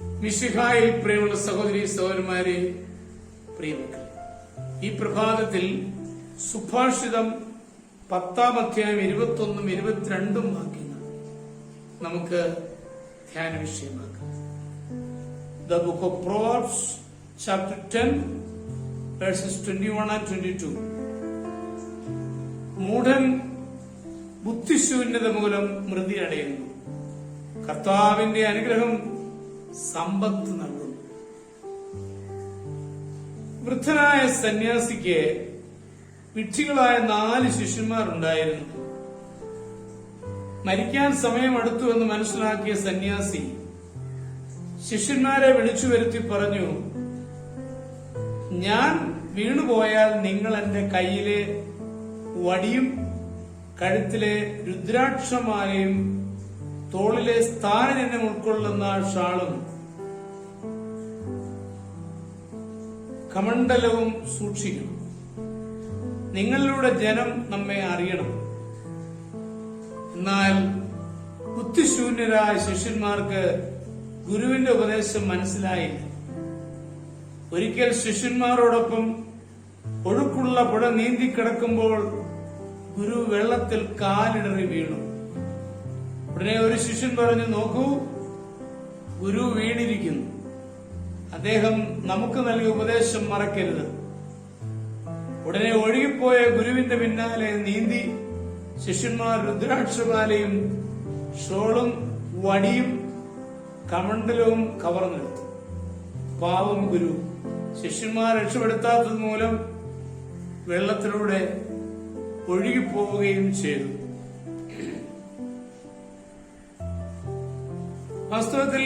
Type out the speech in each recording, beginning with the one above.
മിശിഹായിൽ പ്രിയമുള്ള സഹോദരി സഹോദരന്മാരെ പ്രിയമക്കൾ ഈ പ്രഭാതത്തിൽ സുഭാഷിതം പത്താം അധ്യായം ഇരുപത്തൊന്നും ഇരുപത്തിരണ്ടും വാക്യങ്ങൾ നമുക്ക് ധ്യാന വിഷയമാക്കാം. The book of Proverbs chapter ten verses twenty one and twenty two മൂഢൻ ബുദ്ധിശൂന്യത മൂലം മൃതി അടയുന്നു. കർത്താവിന്റെ അനുഗ്രഹം സമ്പത്ത് നൽകുന്നു. വൃദ്ധനായ സന്യാസിക്ക് വിഡ്ഢികളായ നാല് ശിഷ്യന്മാരുണ്ടായിരുന്നു. മരിക്കാൻ സമയമെടുത്തു എന്ന് മനസ്സിലാക്കിയ സന്യാസി ശിഷ്യന്മാരെ വിളിച്ചു വരുത്തി പറഞ്ഞു ഞാൻ വീണുപോയാൽ നിങ്ങൾ എന്റെ കയ്യിലെ വടിയും കഴുത്തിലെ രുദ്രാക്ഷമാലയും തോളിലെ സ്ഥാനജന്യം ഉൾക്കൊള്ളുന്ന ഷാളും കമണ്ഡലവും സൂക്ഷിക്കണം. നിങ്ങളിലൂടെ ജനം നമ്മെ അറിയണം. എന്നാൽ ബുദ്ധിശൂന്യരായ ശിഷ്യന്മാർക്ക് ഗുരുവിന്റെ ഉപദേശം മനസ്സിലായില്ല. ഒരിക്കൽ ശിഷ്യന്മാരോടൊപ്പം ഒഴുക്കുള്ള പുഴ നീന്തി കിടക്കുമ്പോൾ ഗുരു വെള്ളത്തിൽ കാലിടറി വീണു. ഉടനെ ഒരു ശിഷ്യൻ പറഞ്ഞു നോക്കൂ ഗുരു വീണിരിക്കുന്നു. അദ്ദേഹം നമുക്ക് നൽകിയ ഉപദേശം മറക്കരുത്. ഉടനെ ഒഴുകിപ്പോയ ഗുരുവിന്റെ പിന്നാലെ നീന്തി ശിഷ്യന്മാർ രുദ്രാക്ഷമാലയും ഷോളും വടിയും കമണ്ഡലവും കവർന്നെടുത്തു പാവം ഗുരു ശിഷ്യന്മാർ രക്ഷപ്പെടുത്താത്തത് മൂലം വെള്ളത്തിലൂടെ ഒഴുകിപ്പോവുകയും ചെയ്തു. വാസ്തവത്തിൽ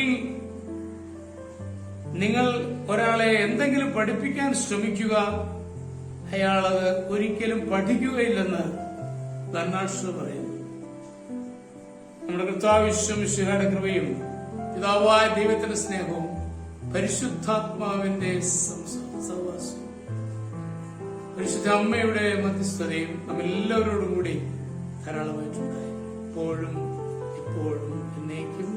നിങ്ങൾ ഒരാളെ എന്തെങ്കിലും പഠിപ്പിക്കാൻ ശ്രമിക്കുക അയാൾ അത് ഒരിക്കലും പഠിക്കുകയില്ലെന്ന് ധർണാഷ്ട്ര പറയുന്നു. നമ്മുടെ കർത്താവിശ്വമിശിഹയുടെ കൃപയും പിതാവായ ദൈവത്തിന്റെ സ്നേഹവും പരിശുദ്ധാത്മാവിന്റെ സഹവാസവും പരിശുദ്ധ അമ്മയുടെ മധ്യസ്ഥതയും നമ്മെല്ലാവരോടും കൂടി ധാരാളമായിട്ടുണ്ടായി. ഇപ്പോഴും എപ്പോഴും എന്നേക്കും